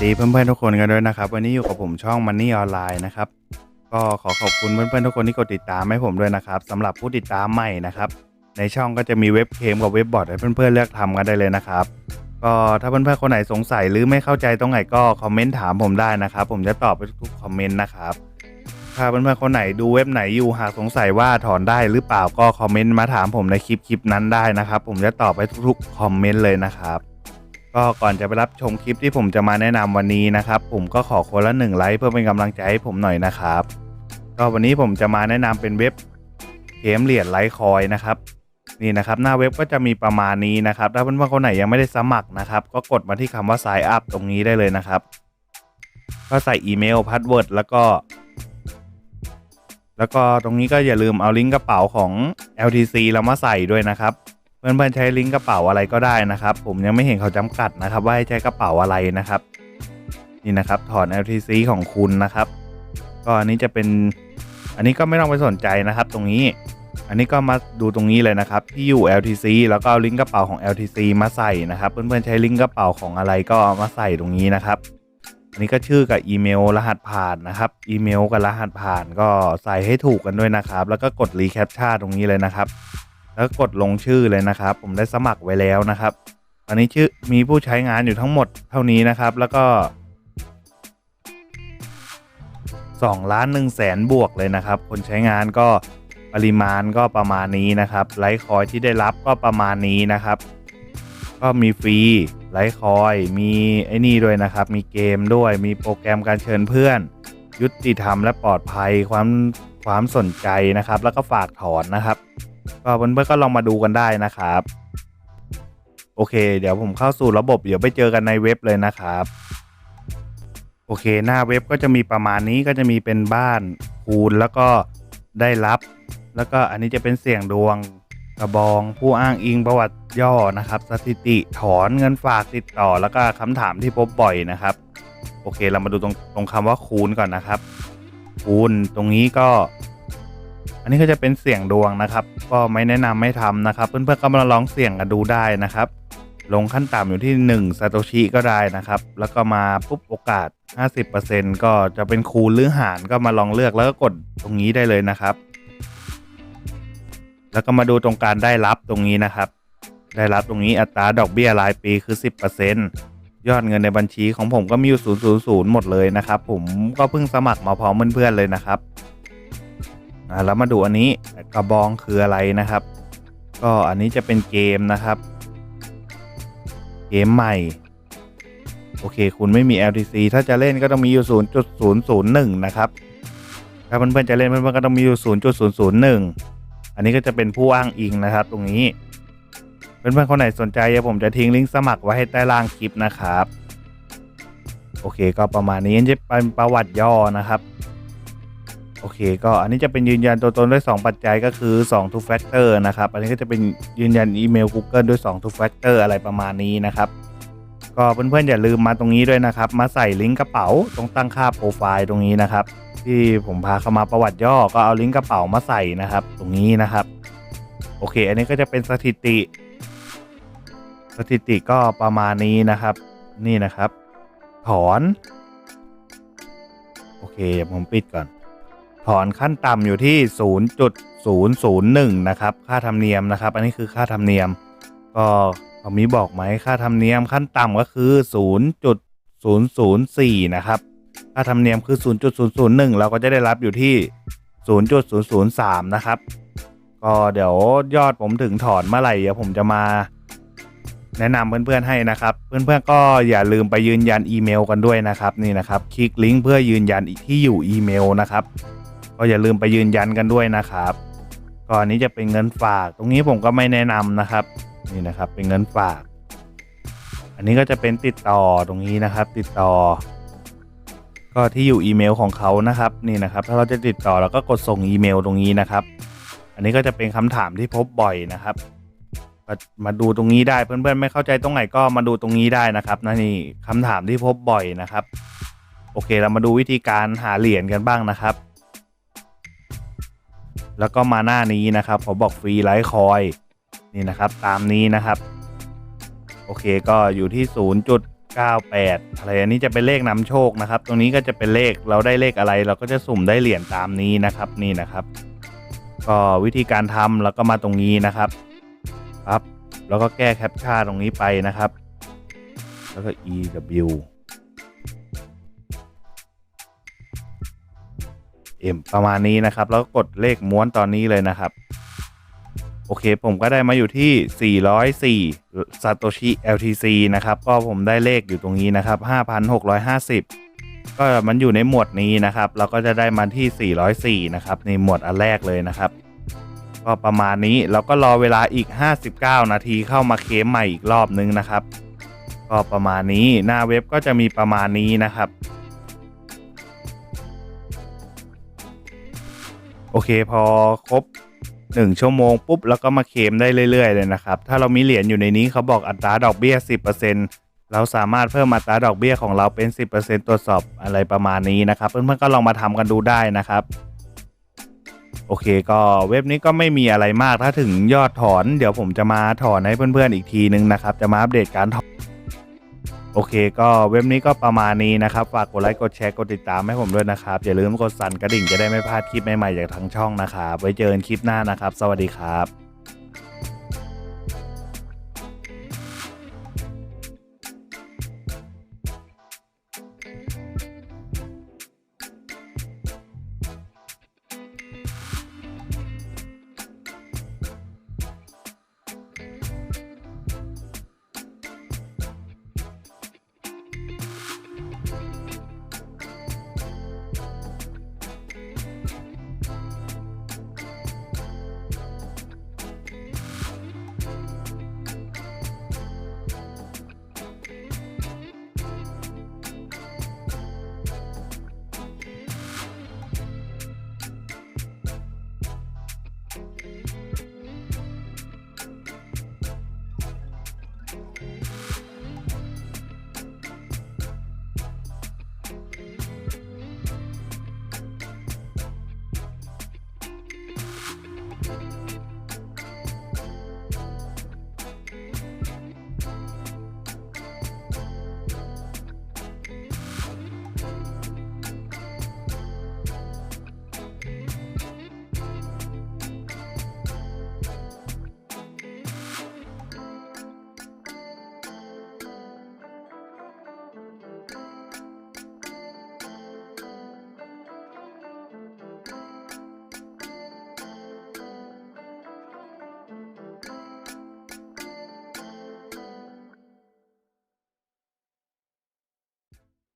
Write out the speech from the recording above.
สดีเพื่อนๆทุกคนกันด้วยนะครับ วันนี้อยู่กับผมช่อง Money ออนไลน์นะครับ ก็ขอขอบคุณเพื่อนๆทุกคนที่กดติดตามให้ผมด้วยนะครับสำหรับผู้ติดตามใหม่นะครับ ในช่องก็จะมีเว็บเคมกับเว็บบอร์ดให้เพื่อนๆเลือกทำกันได้เลยนะครับ ก็ถ้าเพื่อนๆคนไหนสงสัยหรือไม่เข้าใจตรงไหนก็คอมเมนต์ถามผมได้นะครับ ผมจะตอบไปทุกๆคอมเมนต์นะครับถ้าเพื่อนๆคนไหนดูเว็บไหนอยู่หากสงสัยว่าถอนได้หรือเปล่าก็คอมเมนต์มาถามผมในคลิปคลิปนั้นได้นะครับ ผมจะตอบไปทุกๆคอมเมนต์เลยนะครับ ก็ก่อนจะไปรับชมคลิปที่ผมจะมาแนะนำวันนี้นะครับ ผมก็ขอคนละหนึ่งไลค์เพื่อเป็นกำลังใจให้ผมหน่อยนะครับ ก็วันนี้ผมจะมาแนะนำเป็นเว็บเกมเหรียญไลท์คอยนะครับนี่นะครับหน้าเว็บก็จะมีประมาณนี้นะครับ ถ้าเพื่อนๆคนไหนยังไม่ได้สมัครนะครับ ก็กดมาที่คำว่า sign up ตรงนี้ได้เลยนะครับ ก็ใส่อีเมลพาสเวิร์ดแล้วก็ แล้วก็ตรงนี้ก็อย่าลืมเอาลิงก์กระเป๋าของ LTC เรามาใส่ด้วยนะครับ เพื่อนๆใช้ลิงก์กระเป๋าอะไรก็ได้นะครับ ผมยังไม่เห็นเขาจำกัดนะครับ ว่าให้ใช้กระเป๋าอะไรนะครับ นี่นะครับถอน LTC ของคุณนะครับ ก็อันนี้จะเป็น อันนี้ก็ไม่ต้องไปสนใจนะครับ ตรงนี้ อันนี้ก็มาดูตรงนี้เลยนะครับ ที่อยู่ LTC แล้วก็ลิงก์กระเป๋าของ LTC มาใส่นะครับ เพื่อนๆใช้ลิงก์กระเป๋าของอะไรก็มาใส่ตรงนี้นะครับอันนี้ก็ชื่อกับอีเมลรหัสผ่านนะครับอีเมลกับรหัสผ่านก็ใส่ให้ถูกกันด้วยนะครับ แล้วก็กดรีแคปชั่นตรงนี้เลยนะครับ แล้วกดลงชื่อเลยนะครับ ผมได้สมัครไว้แล้วนะครับตอนนี้ชื่อมีผู้ใช้งานอยู่ทั้งหมดเท่านี้นะครับ แล้วก็2ล้าน1แสนบวกเลยนะครับ คนใช้งานก็ปริมาณก็ประมาณนี้นะครับไลท์คอยที่ได้รับก็ประมาณนี้นะครับ ก็มีฟรีไลท์คอยมีไอ้นี่ด้วยนะครับ มีเกมด้วยมีโปรแกรมการเชิญเพื่อน ยุติธรรมและปลอดภัยความความสนใจนะครับ แล้วก็ฝากถอนนะครับ ก็เพื่อนๆก็ลองมาดูกันได้นะครับ โอเค เดี๋ยวผมเข้าสู่ระบบเดี๋ยวไปเจอกันในเว็บเลยนะครับ โอเค หน้าเว็บก็จะมีประมาณนี้ก็จะมีเป็นบ้านคูณแล้วก็ได้รับ แล้วก็อันนี้จะเป็นเสียงดวงกระบองผู้อ้างอิงประวัติย่อนะครับ สถิติถอนเงินฝากติดต่อ แล้วก็คำถามที่พบบ่อยนะครับ โอเคเรามาดูตรงตรงคำว่าคูณก่อนนะครับ คูณตรงนี้ก็ อันนี้ก็จะเป็นเสี่ยงดวงนะครับ ก็ไม่แนะนำไม่ทำนะครับ เพื่อนๆก็มาลองเสี่ยงกันดูได้นะครับ ลงขั้นต่ำอยู่ที่1ซาโตชิก็ได้นะครับ แล้วก็มาปุ๊บโอกาส 50%ก็จะเป็นคูณหรือหารก็มาลองเลือกแล้วก็กดตรงนี้ได้เลยนะครับ แล้วก็มาดูตรงการได้รับตรงนี้นะครับได้รับตรงนี้อัตราดอกเบี้ยรายปีคือ 10%ยอดเงินในบัญชีของผมก็มีอยู่ 000 หมดเลยนะครับ ผมก็เพิ่งสมัครมาพร้อมเพื่อนๆเลยนะครับ แล้วมาดูอันนี้กระบองคืออะไรนะครับ ก็อันนี้จะเป็นเกมนะครับ เกมใหม่ โอเค คุณไม่มี LTC ถ้าจะเล่นก็ต้องมีอยู่ 0.001 นะครับ ถ้าเพื่อนๆจะเล่นเพื่อนๆก็ต้องมีอยู่ 0.001 อันนี้ก็จะเป็นผู้อ้างอิงนะครับ ตรงนี้ เพื่อนๆคนไหนสนใจผมจะทิ้งลิงก์สมัครไว้ให้ใต้ล่างคลิปนะครับ โอเค ก็ประมาณนี้จะเป็นประวัติย่อนะครับ โอเค ก็อันนี้จะเป็นยืนยันตัวตนด้วย 2 ปัจจัยก็คือ2 two factor นะครับ อันนี้ก็จะเป็นยืนยันอีเมล Google ด้วย 2 two factor อะไรประมาณนี้นะครับ ก็เพื่อนๆอย่าลืมมาตรงนี้ด้วยนะครับ มาใส่ลิงก์กระเป๋าตรงตั้งค่าโปรไฟล์ตรงนี้นะครับ ที่ผมพาเข้ามาประวัติย่อก็เอาลิงก์กระเป๋ามาใส่นะครับ ตรงนี้นะครับ โอเค อันนี้ก็จะเป็นสถิติ สถิติก็ประมาณนี้นะครับ นี่นะครับ ถอน โอเคเดี๋ยวผมปิดก่อน ถอนขั้นต่ำอยู่ที่ 0.001 นะครับ ค่าธรรมเนียมนะครับ อันนี้คือค่าธรรมเนียม ก็เขามีบอกไหมค่าธรรมเนียมขั้นต่ำก็คือ 0.004 นะครับ ค่าธรรมเนียมคือ 0.001 เราก็จะได้รับอยู่ที่ 0.003 นะครับ ก็เดี๋ยวยอดผมถึงถอนเมื่อไหร่เดี๋ยวผมจะมาแนะนำเพื่อนๆให้นะครับ เพื่อนๆก็อย่าลืมไปยืนยันอีเมลกันด้วยนะครับนี่นะครับ คลิกลิงก์เพื่อยืนยันที่อยู่อีเมลนะครับ ก็อย่าลืมไปยืนยันกันด้วยนะครับก่อนนี้จะเป็นเงินฝาก ตรงนี้ผมก็ไม่แนะนำนะครับ นี่นะครับเป็นเงินฝาก อันนี้ก็จะเป็นติดต่อตรงนี้นะครับ ติดต่อ ก็ที่อยู่อีเมลของเขานะครับ นี่นะครับ ถ้าเราจะติดต่อเราก็กดส่งอีเมลตรงนี้นะครับ อันนี้ก็จะเป็นคำถามที่พบบ่อยนะครับมาดูตรงนี้ได้เพื่อนๆ ไม่เข้าใจตรงไหนก็มาดูตรงนี้ได้นะครับนะนี่คำถามที่พบบ่อยนะครับ โอเคเรามาดูวิธีการหาเหรียญกันบ้างนะครับ แล้วก็มาหน้านี้นะครับผมบอกฟรีไลท์คอยนี่นะครับตามนี้นะครับ โอเคก็อยู่ที่ 0.98 อะไรอันนี้จะเป็นเลขนำโชคนะครับ ตรงนี้ก็จะเป็นเลขเราได้เลขอะไร เราก็จะสุ่มได้เหรียญตามนี้นะครับนี่นะครับ ก็วิธีการทำแล้วก็มาตรงนี้นะครับปั๊บแล้วก็แก้แคปชั่นตรงนี้ไปนะครับ แล้วก็ EW M ประมาณนี้นะครับ แล้วกกดเลขม้วนตอนนี้เลยนะครับ โอเค ผมก็ได้มาอยู่ที่ 404 Satoshi LTC นะครับ ก็ผมได้เลขอยู่ตรงนี้นะครับ 5,650 ก็มันอยู่ในหมวดนี้นะครับ เราก็จะได้มาที่ 404 นะครับ ในหมวดอันแรกเลยนะครับก็ประมาณนี้เราก็รอเวลาอีก 59 นาทีเข้ามาเคมใหม่อีกรอบนึงนะครับ ก็ประมาณนี้หน้าเว็บก็จะมีประมาณนี้นะครับ โอเคพอครบ 1 ชั่วโมงปุ๊บ แล้วก็มาเคมได้เรื่อยๆเลยนะครับ ถ้าเรามีเหรียญอยู่ในนี้เขาบอกอัตราดอกเบี้ย 10%เราสามารถเพิ่มอัตราดอกเบี้ยของเราเป็น 10%ตรวจสอบอะไรประมาณนี้นะครับ เพื่อนๆก็ลองมาทำกันดูได้นะครับโอเคก็เว็บนี้ก็ไม่มีอะไรมากถ้าถึงยอดถอน เดี๋ยวผมจะมาถอนให้เพื่อนๆอีกทีนึงนะครับ จะมาอัปเดตการถอน โอเค ก็เว็บนี้ก็ประมาณนี้นะครับ ฝากกดไลค์ กดแชร์ กดติดตามให้ผมด้วยนะครับ อย่าลืมกดสั่นกระดิ่งจะได้ไม่พลาดคลิปใหม่ๆจากทางช่องนะครับ ไว้เจอกันคลิปหน้านะครับ สวัสดีครับ